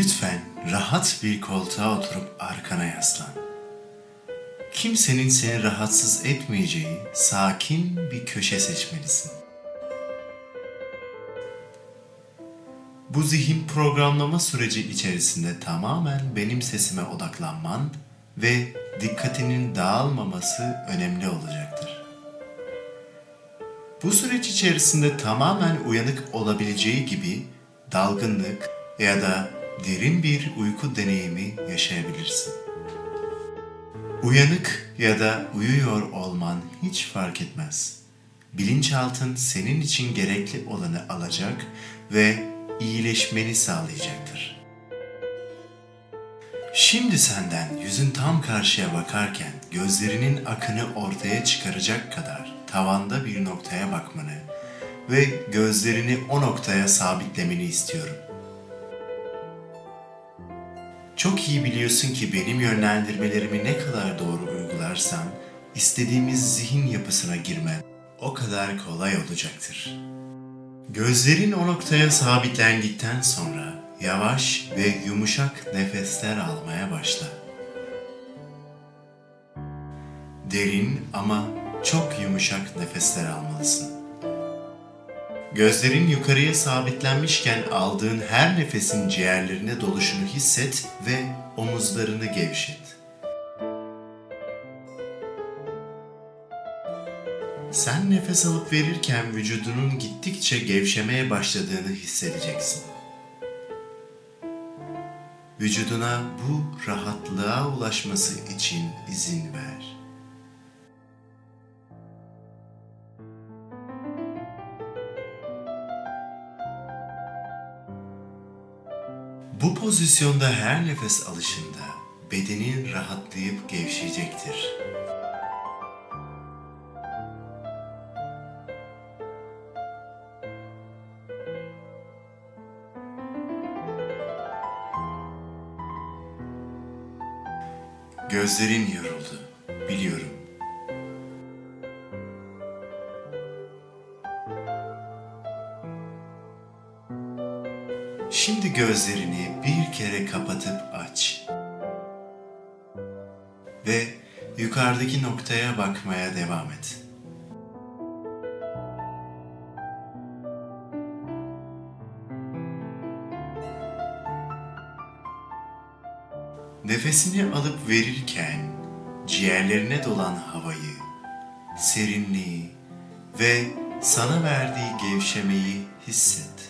Lütfen rahat bir koltuğa oturup arkana yaslan. Kimsenin seni rahatsız etmeyeceği sakin bir köşe seçmelisin. Bu zihin programlama süreci içerisinde tamamen benim sesime odaklanman ve dikkatinin dağılmaması önemli olacaktır. Bu süreç içerisinde tamamen uyanık olabileceği gibi dalgınlık ya da derin bir uyku deneyimi yaşayabilirsin. Uyanık ya da uyuyor olman hiç fark etmez. Bilinçaltın senin için gerekli olanı alacak ve iyileşmeni sağlayacaktır. Şimdi senden yüzün tam karşıya bakarken gözlerinin akını ortaya çıkaracak kadar tavanda bir noktaya bakmanı ve gözlerini o noktaya sabitlemeni istiyorum. Çok iyi biliyorsun ki benim yönlendirmelerimi ne kadar doğru uygularsan istediğimiz zihin yapısına girmen o kadar kolay olacaktır. Gözlerin o noktaya sabitlendikten sonra yavaş ve yumuşak nefesler almaya başla. Derin ama çok yumuşak nefesler almalısın. Gözlerin yukarıya sabitlenmişken aldığın her nefesin ciğerlerine doluşunu hisset ve omuzlarını gevşet. Sen nefes alıp verirken vücudunun gittikçe gevşemeye başladığını hissedeceksin. Vücuduna bu rahatlığa ulaşması için izin ver. Bu pozisyonda her nefes alışında bedenin rahatlayıp gevşeyecektir. Gözlerin yoruldu, biliyorum. Şimdi gözlerini bir kere kapatıp aç. Ve yukarıdaki noktaya bakmaya devam et. Nefesini alıp verirken ciğerlerine dolan havayı, serinliği ve sana verdiği gevşemeyi hisset.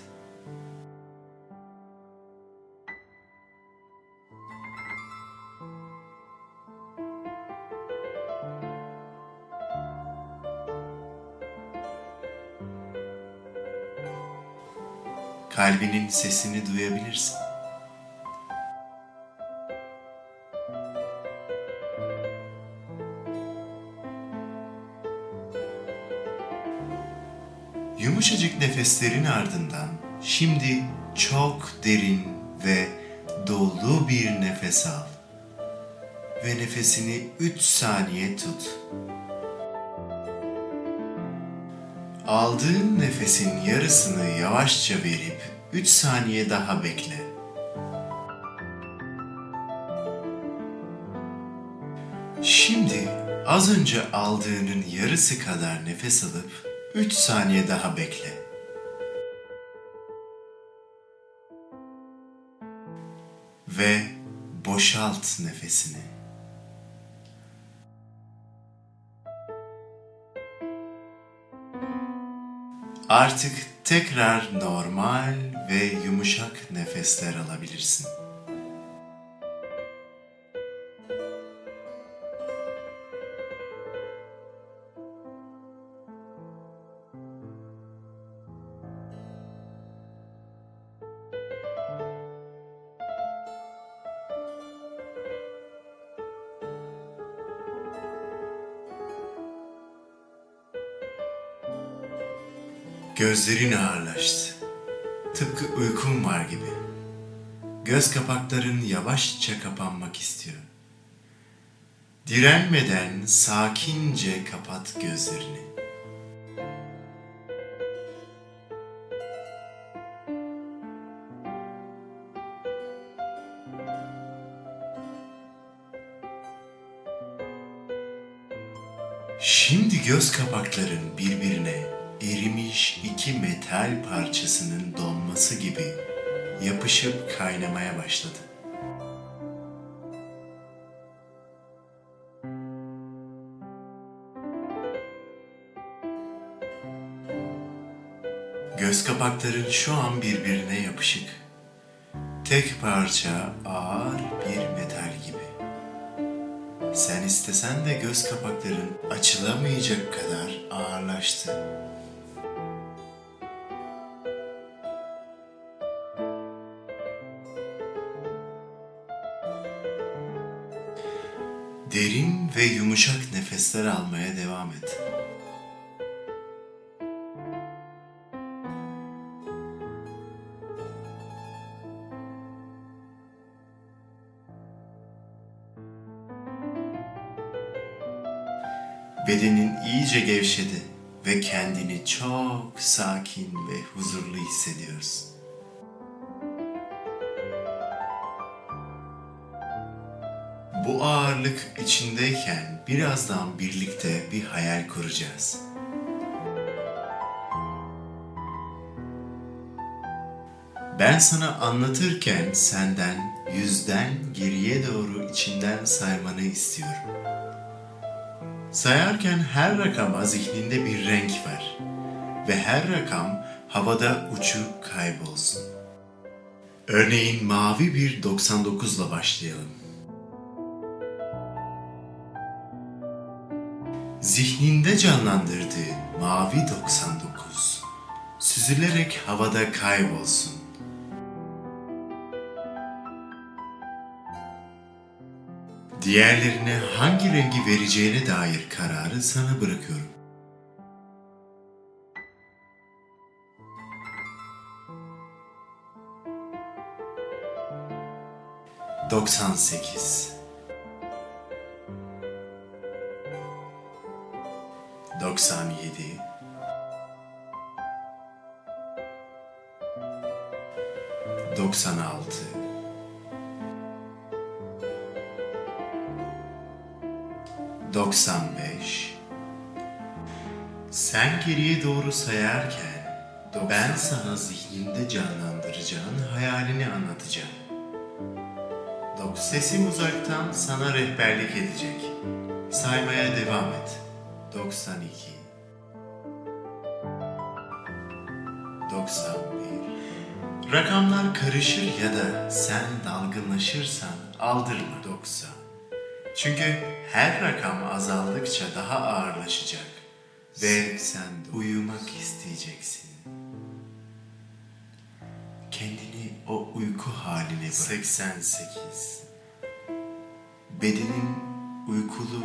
Kalbinin sesini duyabilirsin. Yumuşacık nefeslerin ardından şimdi çok derin ve dolu bir nefes al. Ve nefesini 3 saniye tut. Aldığın nefesin yarısını yavaşça verip 3 saniye daha bekle. Şimdi az önce aldığının yarısı kadar nefes alıp 3 saniye daha bekle. Ve boşalt nefesini. Artık tekrar normal ve yumuşak nefesler alabilirsin. Gözlerin ağırlaştı. Tıpkı uykun var gibi. Göz kapakların yavaşça kapanmak istiyor. Direnmeden sakince kapat gözlerini. Şimdi göz kapakların birbirine erimiş iki metal parçasının donması gibi yapışıp kaynamaya başladı. Göz kapakların şu an birbirine yapışık. Tek parça ağır bir metal gibi. Sen istesen de göz kapakların açılamayacak kadar ağırlaştı. Derin ve yumuşak nefesler almaya devam et. Bedenin iyice gevşedi ve kendini çok sakin ve huzurlu hissediyorsun. Bu ağırlık içindeyken birazdan birlikte bir hayal kuracağız. Ben sana anlatırken senden yüzden geriye doğru içinden saymanı istiyorum. Sayarken her rakama zihninde bir renk ver ve her rakam havada uçup kaybolsun. Örneğin mavi bir 99 ile başlayalım. Zihninde canlandırdığın mavi 99 süzülerek havada kaybolsun. Diğerlerine hangi rengi vereceğine dair kararı sana bırakıyorum. Doksan sekiz. Doksan yedi. Doksan altı. 95 Sen geriye doğru sayarken ben sana zihninde canlandıracağın hayalini anlatacağım. Dok- Sesim uzaktan sana rehberlik edecek. Saymaya devam et. 92 91 Rakamlar karışır ya da sen dalgınlaşırsan aldırma 90 çünkü her rakam azaldıkça daha ağırlaşacak ve sen uyumak isteyeceksin. Kendini o uyku haline bırak. 88 Bedenin uykulu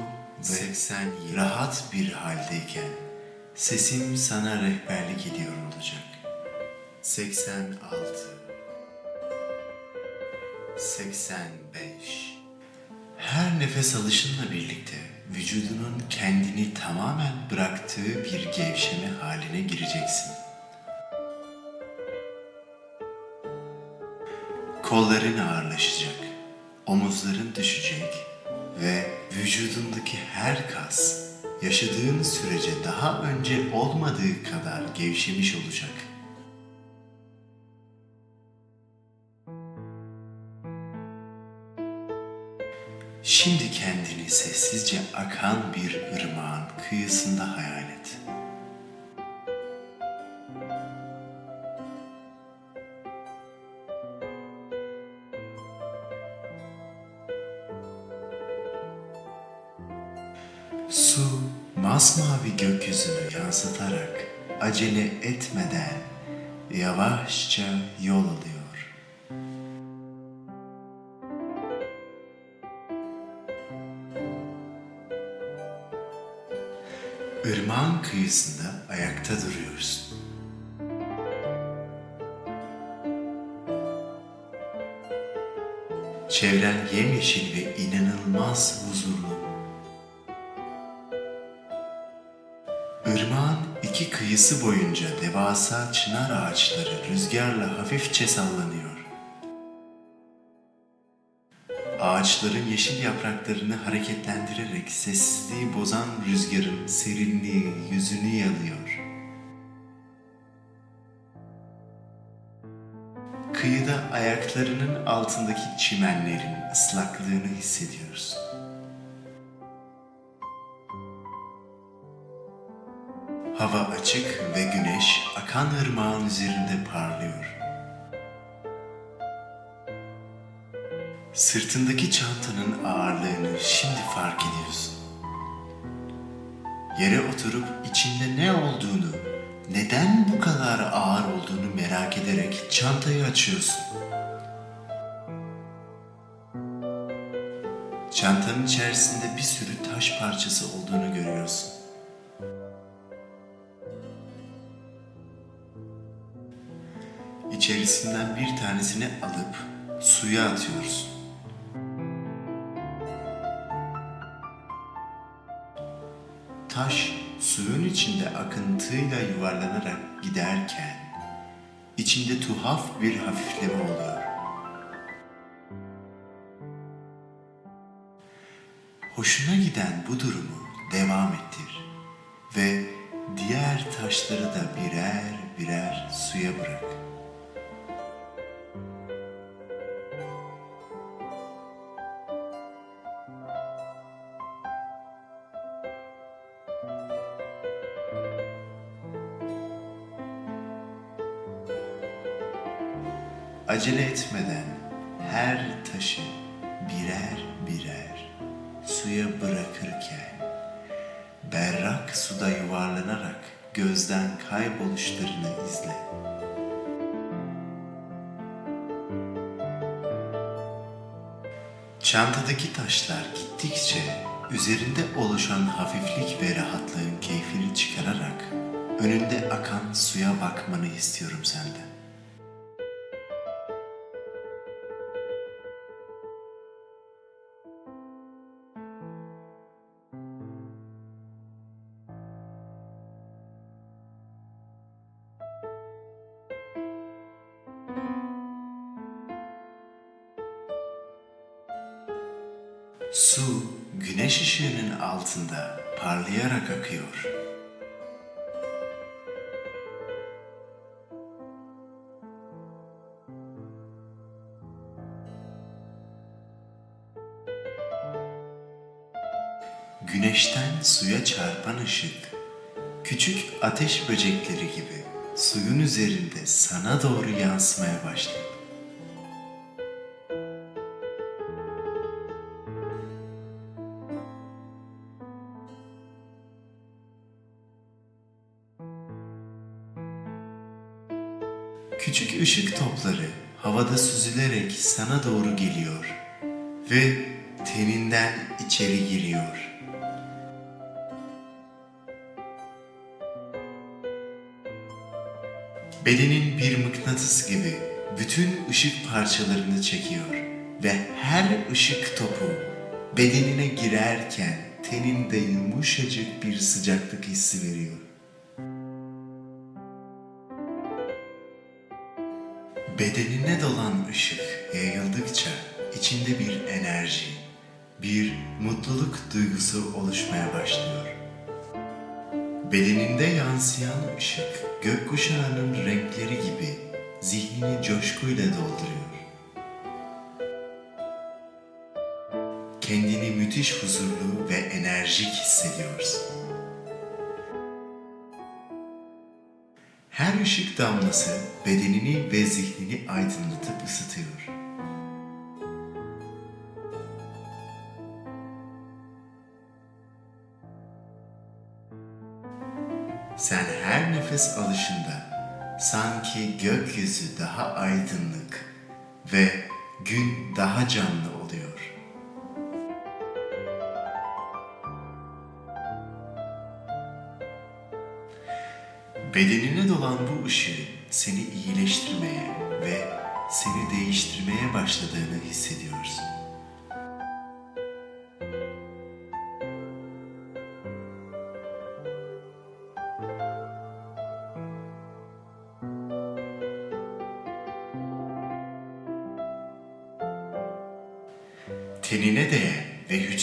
ve 87 rahat bir haldeyken sesim sana rehberlik ediyor olacak. 86 85 her nefes alışınla birlikte vücudunun kendini tamamen bıraktığı bir gevşeme haline gireceksin. Kolların ağırlaşacak, omuzların düşecek ve vücudundaki her kas yaşadığın sürece daha önce olmadığı kadar gevşemiş olacak. Şimdi kendini sessizce akan bir ırmağın kıyısında hayal et. Acele etmeden yavaşça yol alıyor. Irmağın kıyısında ayakta duruyorsun. Çevren yemyeşil ve inanılmaz huzurlu. Kıyısı boyunca devasa çınar ağaçları rüzgarla hafifçe sallanıyor. ağaçların yeşil yapraklarını hareketlendirerek sessizliği bozan rüzgarın serinliği yüzünü yalıyor. Kıyıda ayaklarının altındaki çimenlerin ıslaklığını hissediyorsun. Hava açık ve güneş akan ırmağın üzerinde parlıyor. Sırtındaki çantanın ağırlığını şimdi fark ediyorsun. Yere oturup içinde ne olduğunu, neden bu kadar ağır olduğunu merak ederek çantayı açıyorsun. Çantanın içerisinde bir sürü taş parçası olduğunu görüyorsun. İçerisinden bir tanesini alıp suya atıyorsun. Taş suyun içinde akıntıyla yuvarlanarak giderken içinde tuhaf bir hafifleme oluyor. Hoşuna giden bu durumu devam ettir ve diğer taşları da birer birer suya bırak. Acele etmeden her taşı birer birer suya bırakırken berrak suda yuvarlanarak gözden kayboluşlarını izle. Çantadaki taşlar gittikçe üzerinde oluşan hafiflik ve rahatlığın keyfini çıkararak önünde akan suya bakmanı istiyorum senden. Güneşten suya çarpan ışık, küçük ateş böcekleri gibi suyun üzerinde sana doğru yansımaya başlıyor. Küçük ışık topları havada süzülerek sana doğru geliyor ve teninden içeri giriyor. Bedenin bir mıknatıs gibi bütün ışık parçalarını çekiyor ve her ışık topu bedenine girerken teninde yumuşacık bir sıcaklık hissi veriyor. Bedenine dolan ışık yayıldıkça içinde bir enerji, bir mutluluk duygusu oluşmaya başlıyor. Bedeninde yansıyan ışık gökkuşağının renkleri gibi zihnini coşkuyla dolduruyor. Kendini müthiş huzurlu ve enerjik hissediyorsun. Her ışık damlası bedenini ve zihnini aydınlatıp ısıtıyor. Nefes alışında sanki gökyüzü daha aydınlık ve gün daha canlı oluyor. Bedenine dolan bu ışığı seni iyileştirmeye ve seni değiştirmeye başladığını hissediyorsun.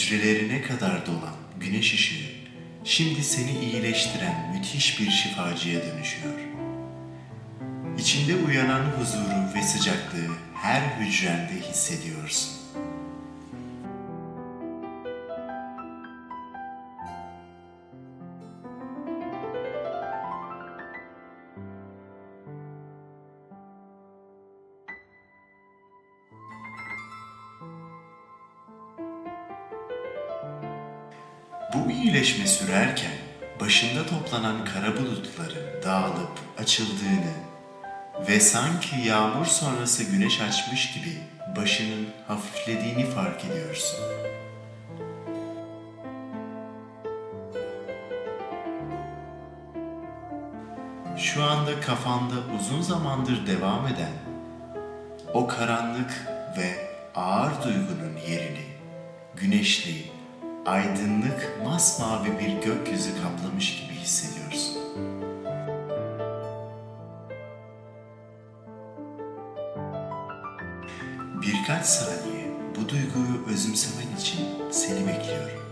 Hücrelerine kadar dolan güneş ışığı şimdi seni iyileştiren müthiş bir şifacıya dönüşüyor. İçinde uyanan huzuru ve sıcaklığı her hücrende hissediyorsun. Bu iyileşme sürerken başında toplanan kara bulutların dağılıp açıldığını ve sanki yağmur sonrası güneş açmış gibi başının hafiflediğini fark ediyorsun. Şu anda kafanda uzun zamandır devam eden o karanlık ve ağır duygunun yerini güneşli, aydınlık, masmavi bir gökyüzü kaplamış gibi hissediyorsun. Birkaç saniye bu duyguyu özümsemen için seni bekliyorum.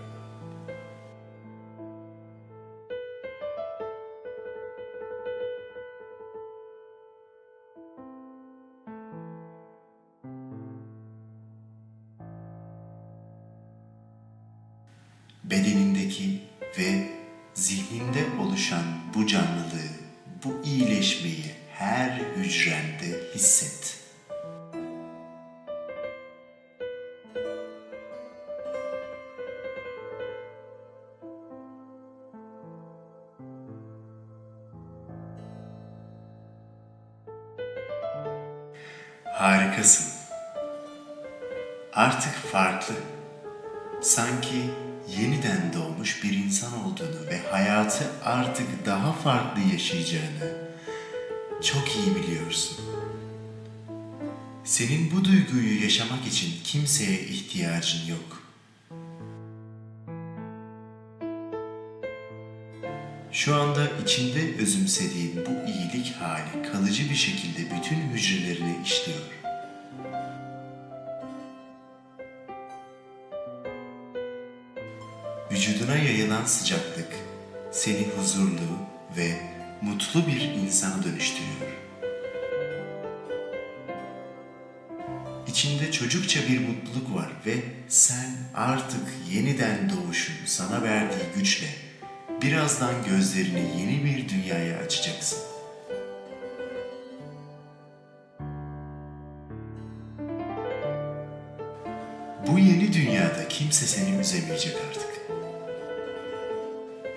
Canlılığı, bu iyileşmeyi her hücrende hisset. Harikasın. Artık farklı sanki yeniden doğmuş bir insan olduğunu ve hayatı artık daha farklı yaşayacağını çok iyi biliyorsun. Senin bu duyguyu yaşamak için kimseye ihtiyacın yok. Şu anda içinde özümsediğin bu iyilik hali kalıcı bir şekilde bütün hücrelerine işliyor. Vücuduna yayılan sıcaklık seni huzurlu ve mutlu bir insana dönüştürüyor. İçinde çocukça bir mutluluk var ve sen artık yeniden doğuşun sana verdiği güçle birazdan gözlerini yeni bir dünyaya açacaksın. Bu yeni dünyada kimse seni üzemeyecek artık.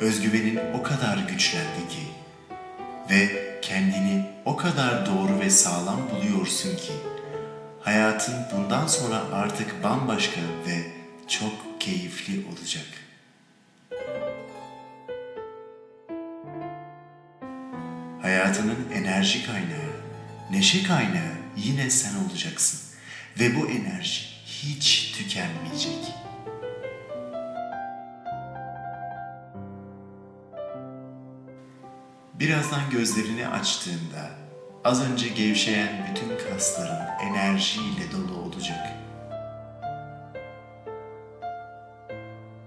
Özgüvenin o kadar güçlendi ki ve kendini o kadar doğru ve sağlam buluyorsun ki hayatın bundan sonra artık bambaşka ve çok keyifli olacak. Hayatının enerji kaynağı, neşe kaynağı yine sen olacaksın ve bu enerji hiç tükenmeyecek. Birazdan gözlerini açtığında az önce gevşeyen bütün kasların enerjiyle dolu olacak.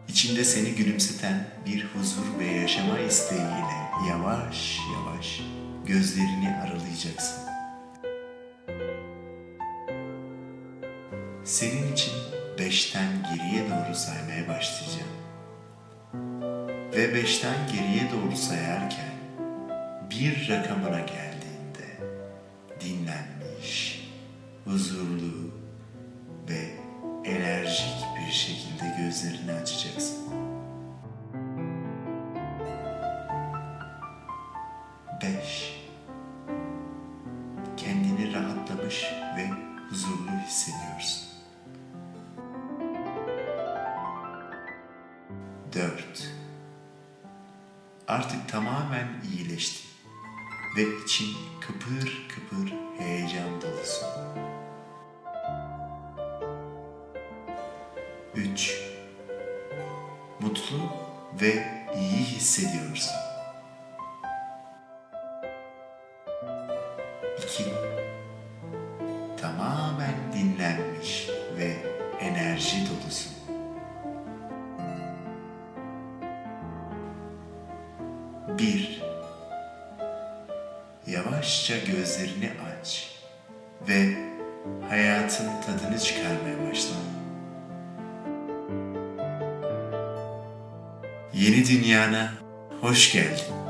İçinde seni gülümseten bir huzur ve yaşama isteğiyle yavaş yavaş gözlerini aralayacaksın. Senin için beşten geriye doğru saymaya başlayacağım. Ve beşten geriye doğru sayarken bir rakamına geldiğinde dinlenmiş, huzurlu ve enerjik bir şekilde gözlerini açacaksın. Beş. İçin kıpır kıpır heyecan dolusun. Üç. Mutlu ve iyi hissediyorsun. İki. Tamamen dinlenmiş ve enerji dolusun. Yavaşça gözlerini aç ve hayatın tadını çıkarmaya başla. Yeni dünyana hoş geldin.